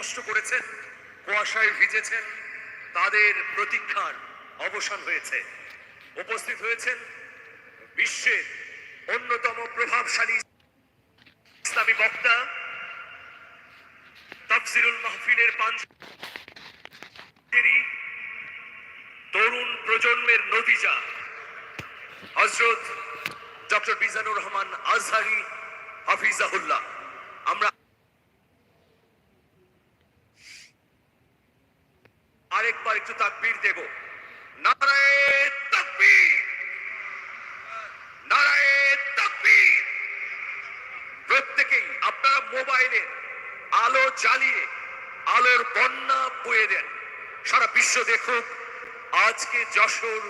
কষ্ট করেছেন, কুয়াশায় ভিজেছেন, তাদের প্রতীক্ষার অবসান হয়েছে। উপস্থিত হয়েছেন বিশ্বের অন্যতম প্রভাবশালী ইসলামী বক্তা তাফসিরুল মাহফিলের পাঞ্চ তরুণ প্রজন্মের নতিজা হজরত ডক্টর বিজানুর রহমান আজহারি হাফিজাহুল্লাহ। আমরা আরেকবার একটু তাকবীর দেব। নারায়ে তাকবীর! নারায়ে তাকবীর! প্রত্যেকেই আপনারা আলো জ্বালিয়ে, আলোর বন্যা বয়ে দেন। সারা বিশ্ব দেখুক, আজকে যশোর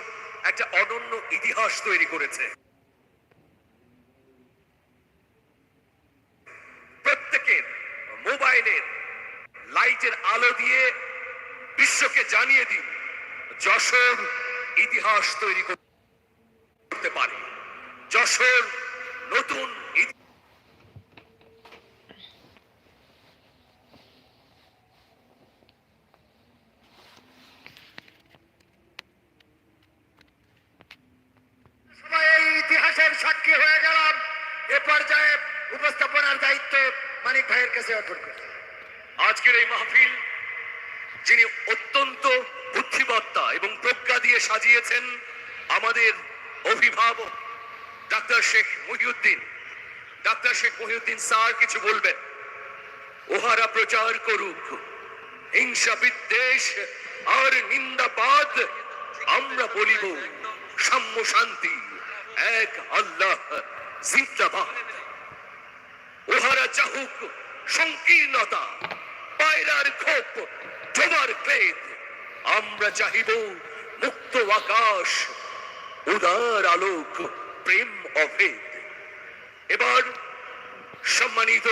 একটা অনন্য ইতিহাস তৈরি করেছে। প্রত্যেকের মোবাইলের লাইটের আলো দিয়ে বিশ্বকে জানিয়ে দিন, যশোর ইতিহাস তৈরি করতে পারে। যশোর নতুন ইতিহাসের সাক্ষী হয়ে গেলাম। এ পর্যায়ে উপস্থাপনার দায়িত্ব মানিক ভাইয়ের কাছে অর্পণ করছি। আজকের এই মাহফিল যিনি অত্যন্ত বুদ্ধিমত্তা এবং প্রজ্ঞা দিয়ে সাজিয়েছেন আমাদের অভিভাবক doctor Sheikh Mohiuddin. Doctor Sheikh Mohiuddin sir কিছু বলবেন? ওহারা প্রচার করুক। হিংসা বিদ্বেষ আর নিন্দাবাদ আমরা বলিব সাম্য শান্তি, এক আল্লাহ জিন্দাবাদ। ওহারা চাহুক সংকীর্ণতা, পায়রার খোপ ডোবার ক্লেদ আমরা চাহিব মুক্ত আকাশ, উদার আলোক, প্রেম অভেদ। এবার সম্মানিত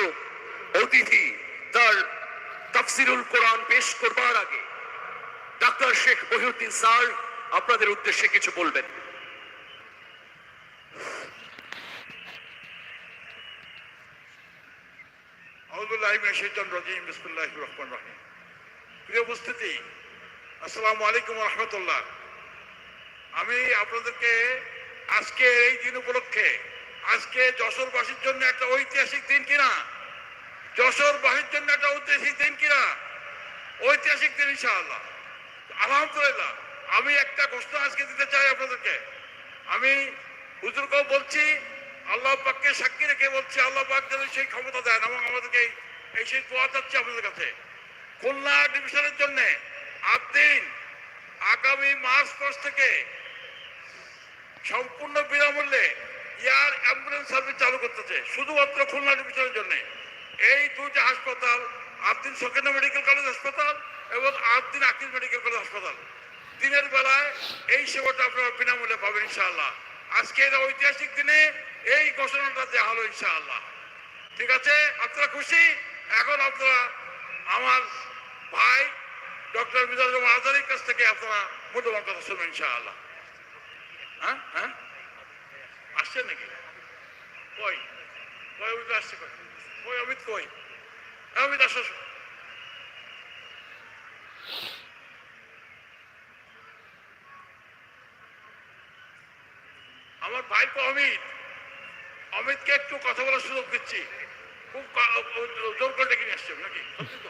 অতিথি তার তাফসিরুল কোরআন পেশ করবার আগে ডাক্তার শেখ মহিউদ্দিন স্যার আপনাদের উদ্দেশ্যে কিছু বলবেন। আউদুল্লাহ শৈতান রাজিম বিসমুল্লাহ রহমান রহিম। প্রিয় উপস্থিতি, আসসালামু আলাইকুম রহমতুল্লাহ আমি আপনাদেরকে আজকে এই দিন উপলক্ষে, আজকে যশোরবাসীর জন্য একটা ঐতিহাসিক দিন কিনা? যশোরবাসীর জন্য একটা ঐতিহাসিক দিন কিনা? ঐতিহাসিক দিন ইনশাআল্লাহ। আলহামদুলিল্লাহ, আমি একটা ঘোষণা আজকে দিতে চাই আপনাদেরকে। আমি হুজুরকেও বলছি, আল্লাহ পাককে সাক্ষী রেখে বলছি, আল্লাহ পাক যেন সেই ক্ষমতা দেন এবং আমাদেরকে এই- সেই দোয়া চাচ্ছি আপনাদের কাছে। খুলনা ডিভিশনের জন্য আদিন আগামী মার্চ মাস থেকে সম্পূর্ণ বিনামূল্যে এয়ার অ্যাম্বুলেন্স সার্ভিস চালু করতেছে, শুধুমাত্র খুলনা ডিভিশনের জন্য। এই দুইটা হাসপাতাল আদিন সকেন্দ্র মেডিকেল কলেজ হাসপাতাল এবং আদিন আকিল মেডিকেল কলেজ হাসপাতাল। দিনের বেলায় এই সেবাটা আপনারা বিনামূল্যে পাবেন ইনশাআল্লাহ। আজকের ঐতিহাসিক দিনে এই ঘোষণাটা দেওয়া হলো ইনশাআল্লাহ। ঠিক আছে? আপনারা খুশি? এখন আপনারা আমার ভাই ডক্টর রহমান আজারির কাছ থেকে আপনারা মূল্যবান কথা শুনবেন ইনশাআল্লাহ। হ্যাঁ? হ্যাঁ? আসছে নাকি? কই? কই অমিত আসছে কই? কই অমিত কই? এ, অমিত আসো। আমার ভাই তো অমিত। অমিতকে একটু কথা বলার সুযোগ দিচ্ছি। খুব জোর করে ডেকে নিয়ে আসছো নাকি? সত্যি তো?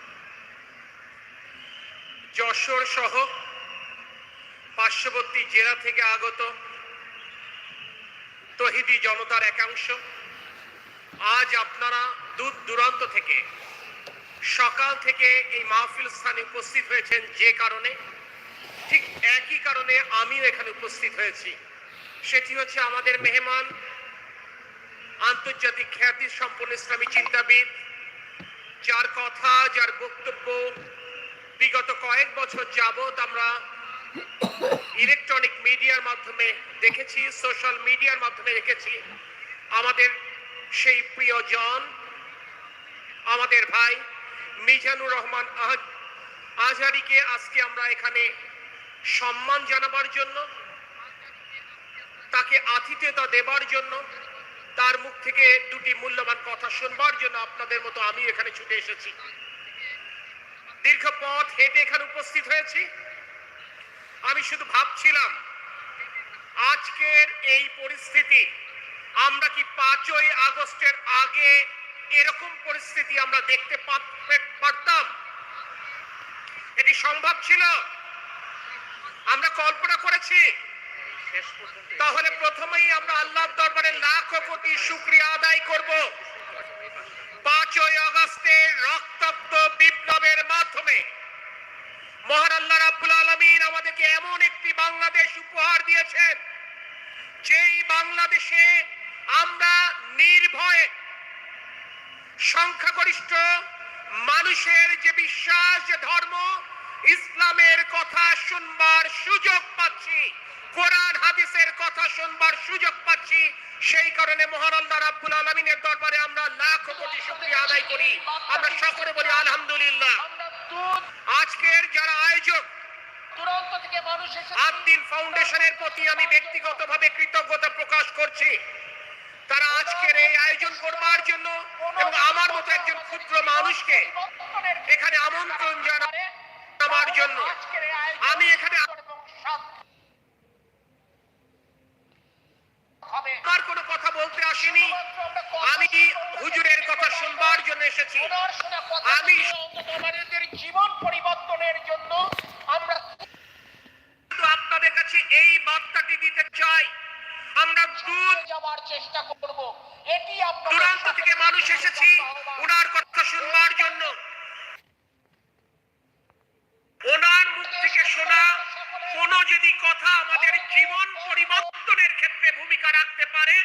যশোর সহ পার্শ্ববর্তী জেলা থেকে আগত তহিদি জনতার একাংশ। আজ আপনারা দূর দূরান্ত থেকে, সকাল থেকে এই মাহফিল স্থানে উপস্থিত হয়েছেন যে কারণে, ঠিক একই কারণে আমিও এখানে উপস্থিত হয়েছি। সেটি হচ্ছে আমাদের মেহমান, আন্তর্জাতিক খ্যাতি সম্পন্ন ইসলামী চিন্তাবিদ, যার কথা, যার বক্তব্য বিগত কয়েক বছর যাবত আমরা ইলেকট্রনিক মিডিয়ার মাধ্যমে দেখেছি, সোশ্যাল মিডিয়ার মাধ্যমে দেখেছি। আমাদের সেই প্রিয়জন, আমাদের ভাই মিজানুর রহমান আজহারিকে আজকে আমরা এখানে সম্মান জানাবার জন্য, তাকে আতিথ্যতা দেবার জন্য, তার মুখ থেকে দুটি মূল্যবান কথা শুনবার জন্য আপনাদের মতো আমি এখানে ছুটে এসেছি। দীর্ঘ পথ হেঁটে এখানে উপস্থিত হয়েছি। আমি শুধু ভাবছিলাম, আজকের এই পরিস্থিতি, আমরা কি পাঁচই আগস্টের আগে এরকম পরিস্থিতি আমরা দেখতে পারতাম? এটি সম্ভব ছিল? আমরা কল্পনা করেছি। তাহলে প্রথমেই আমরা আল্লাহর দরবারে লাখো কোটি শুক্রিয়া আদায় করব। পাঁচই আগস্টের রক্তাক্ত মাধ্যমে মহান আল্লাহ রাব্বুল আলামিন আমাদেরকে এমন একটি বাংলাদেশ উপহার দিয়েছেন, যেই বাংলাদেশে আমরা নির্ভয়ে সংখ্যাগরিষ্ঠ মানুষের যে বিশ্বাস, যে ধর্ম, ইসলামের কথা শুনবার সুযোগ পাচ্ছি, কোরআন, হাদিসের কথা শুনবার সুযোগ পাচ্ছি, সেই কারণে মহান আল্লাহ রাব্বুল আলামিনের দরবারে আমরা লাখ কোটি শুকরিয়া আদায় করি। আমরা সকলে বলি আলহামদুলিল্লাহ। দুধ আজকের যারা আয়োজক দূরান্ত থেকে মানুষ এসে আদ্দিন ফাউন্ডেশনের প্রতি আমি ব্যক্তিগতভাবে কৃতজ্ঞতা প্রকাশ করছি। তারা আজকের এই আয়োজন করবার জন্য এবং আমার মতো একজন ক্ষুদ্র মানুষকে এখানে আমন্ত্রণ জানাবার জন্য। আমি এখানে আমার কোনো কথা বলতে আসিনি। আমি হুজুরের কথা শুনবার জন্য এসেছি। আমি- আমাদের জীবন পরিবর্তনের জন্য আমরা আপনাদের কাছে এই বার্তাটি দিতে চাই। আমরা দুধ যাওয়ার চেষ্টা করব। এটি দূরান্ত থেকে মানুষ এসেছি। ওনার কথা শুনবার জন্য। ওনার মুখ থেকে শোনা যদি কথা আমাদের জীবন পরিবর্তনের ক্ষেত্রে ভূমিকা রাখতে পারে